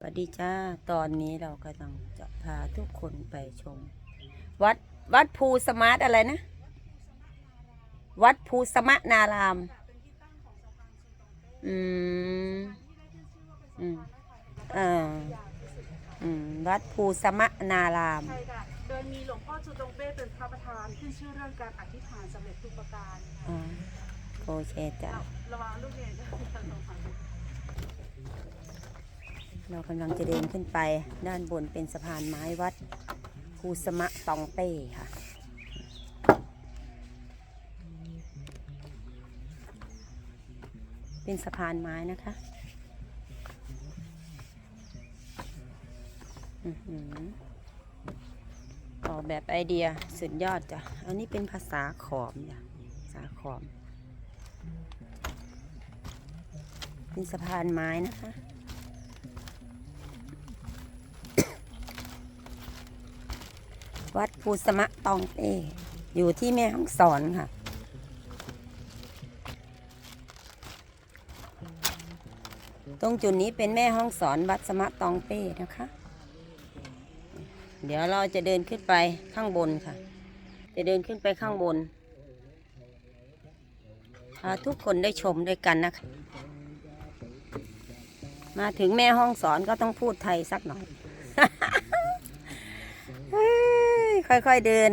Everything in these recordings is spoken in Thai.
สวัสดีจ้า ตอนนี้เรากำลังจะพาทุกคนไปชม วัดวัดภูสมาร์ทอะไรนะ วัดภูสมะนาราม อืม อืมเอออืม วัดภูสมะนาราม ใช่ค่ะ โดยมีหลวงพ่อจูตงเป้เป็นพระประธานขึ้นชื่อเรื่องการอธิษฐานสำเร็จทุกประการอ๋อโอเคจ้ะ ระวังลูกเรียนจะมีการลงมา เรากำลังจะเดินขึ้นไปด้านบนเป็นสะพานไม้วัดภูสมะตองเป้ค่ะ เป็นสะพานไม้นะคะออกแบบไอเดียสุดยอดจ้ะ อันนี้เป็นภาษาขอมจ้ะภาษาขอม เป็นสะพานไม้นะคะ วัดภูสมะตองเต้อยู่ที่แม่ฮ่องสอนค่ะ ตรงจุดนี้เป็นแม่ห้องสอนวัดสมะตองเป้นะคะ เดี๋ยวเราจะเดินขึ้นไปข้างบนค่ะ จะเดินขึ้นไปข้างบนพาทุกคนได้ชมด้วยกันนะคะ มาถึงแม่ห้องสอนก็ต้องพูดไทยสักหน่อย ค่อยๆเดิน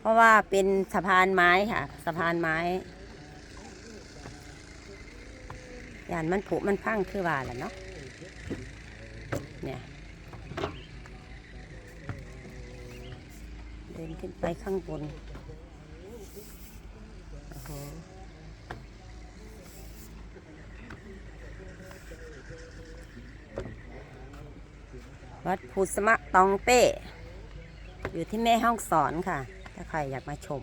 เพราะว่าเป็นสะพานไม้ค่ะ สะพานไม้ยานมันผุมันพังคือว่าแหละเนาะเนี่ยเดินขึ้นไปข้างบนโอ้โหวัดภูสมะตองเป้ อยู่ที่แม่ห้องสอนค่ะ ถ้าใครอยากมาชม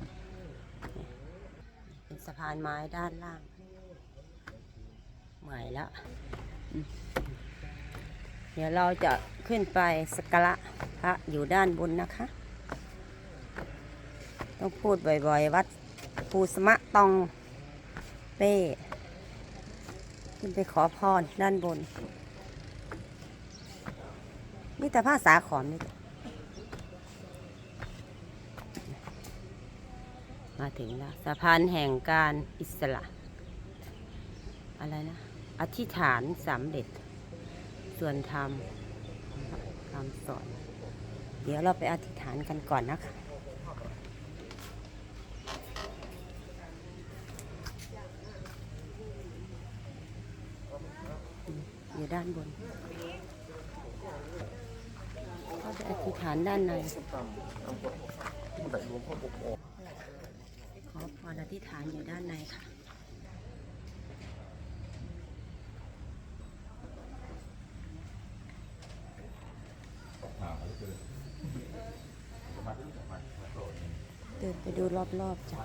เป็นสะพานไม้ด้านล่างเหมื่อยแล้ว เดี๋ยวเราจะขึ้นไปสักการะพระอยู่ด้านบนนะคะ ต้องพูดบ่อยๆ วัดภูสมะตองเป้ขึ้นไปขอพรด้านบนนี่แต่ภาษาขอมนี่ มาถึงแล้วสะพานแห่งการอิสระ อะไรนะ อธิษฐานสำเร็จ ส่วนธรรมคำสอน เดี๋ยวเราไปอธิษฐานกันก่อนนะคะอยู่ด้านบนก็ไปอธิษฐานด้านในขอพ รอธิษฐานอยู่ด้านในค่ะ เดินไปดูรอบๆจ้ะ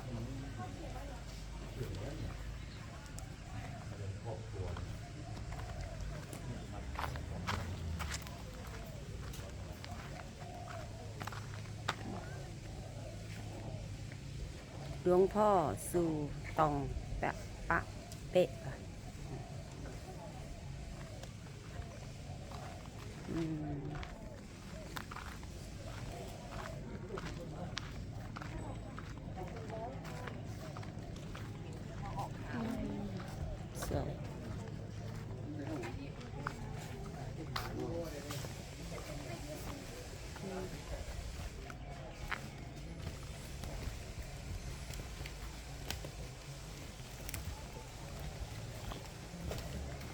หลวงพ่อสู่ตองแปะปะเป๊ะค่ะอืมสวย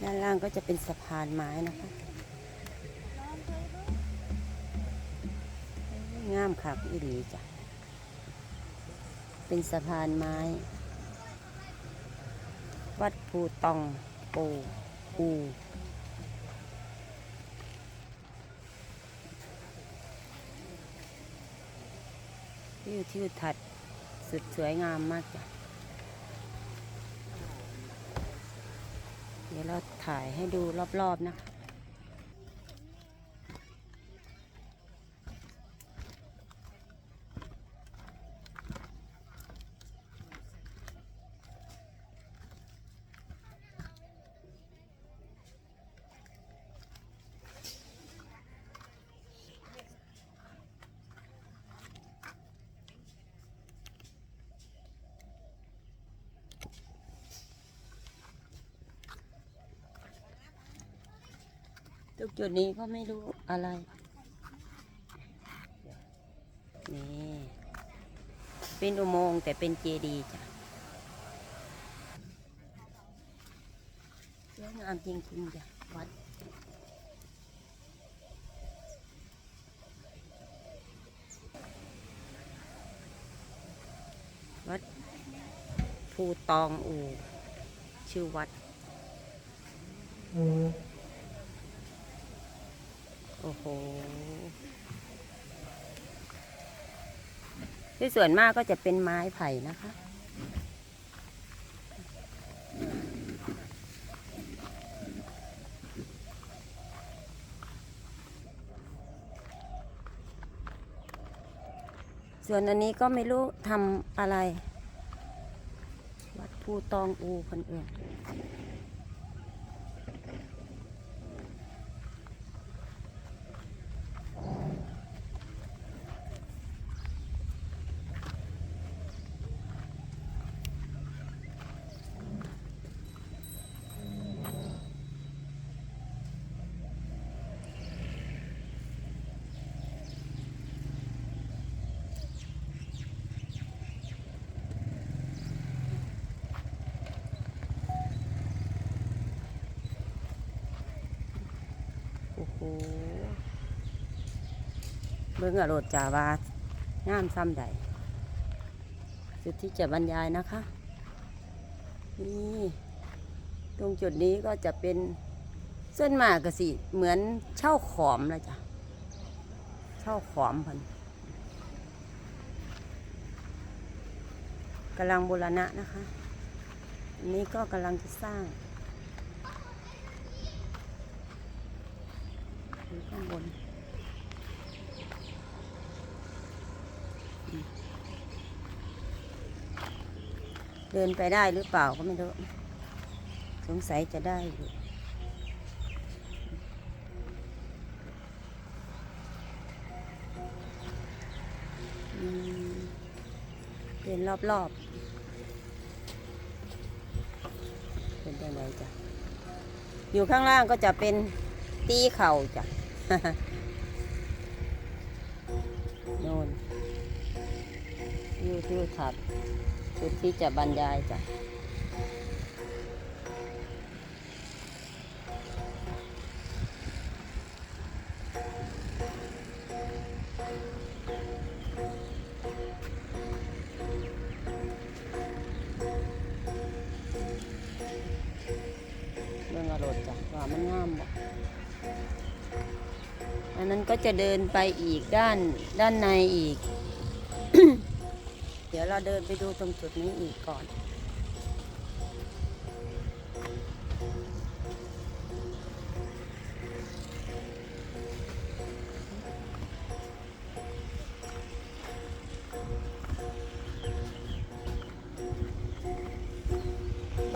ด้านล่างก็จะเป็นสะพานไม้นะคะงามคักอีหลีจ้ะ เป็นสะพานไม้ วัดภูตองปูปูวิวทิวทัศน์สุดสวยงามมากจ้ะเดี๋ยวเรา ถ่ายให้ดูรอบๆนะคะ ตรงจุดนี้ก็ไม่รู้อะไร นี่ เป็นอุโมงค์แต่เป็นเจดีย์จ้ะสวยงามจริงๆจ้ะวัดวัดภูตองอู ชื่อวัดโอ้โห ที่ส่วนมากก็จะเป็นไม้ไผ่นะคะ ส่วนอันนี้ก็ไม่รู้ทำอะไร วัดภูตองอูคนอื่น โอ้เบิ่งอะโรดจาวางามซ้ำใดสุดที่จะบรรยายนะคะ นี่ตรงจุดนี้ก็จะเป็นเส้นมากกสิเหมือนเช่าขอมเลยจ้ะเช่าขอมพันกำลังบูรณะนะคะอันนี้ก็กำลังจะสร้าง อยู่ ข้างบนเดินไปได้หรือเปล่าก็ไม่รู้ สงสัยจะได้อยู่เดินรอบๆ เป็นยังไงจ้ะ อยู่ข้างล่างก็จะเป็นตีเข่าจ้ะ โน่นยูทูทับจุดที่จะบรรยายจ้ะ ก็จะเดินไปอีกด้านด้านในอีก เดี๋ยวเราเดินไปดูตรงจุดนี้อีกก่อน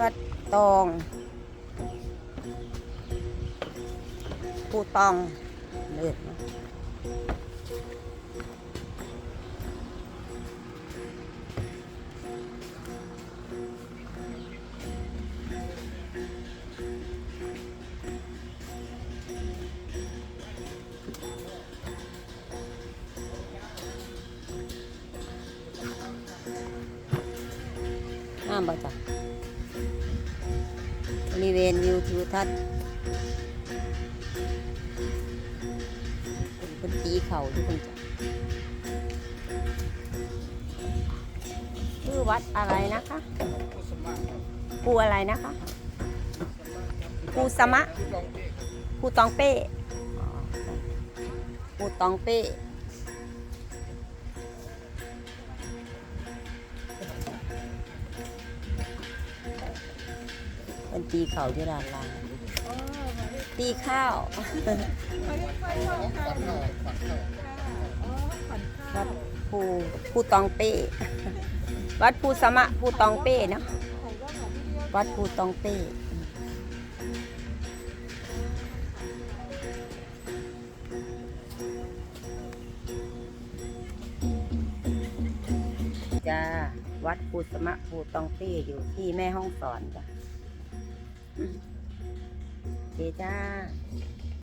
วัดตองภูตอง อดเนาะห้ามบ่จ้ะบริเวณวิวทิวทัศน์เป็น เขาทุกคนจ้ะชื่อวัดอะไรนะคะภูอะไรนะคะภูสมะภูตองเป้ภูตองเป้เป็นตีเขาที่ร้านล่าง ตีข้าววัดภูภูตองเป้ วัดภูสมะภูตองเป้เนาะวัดภูตองเป้จ้าวัดภูสมะภูตองเป้อยู่ที่แม่ห้องสอนจ้ะ จ้า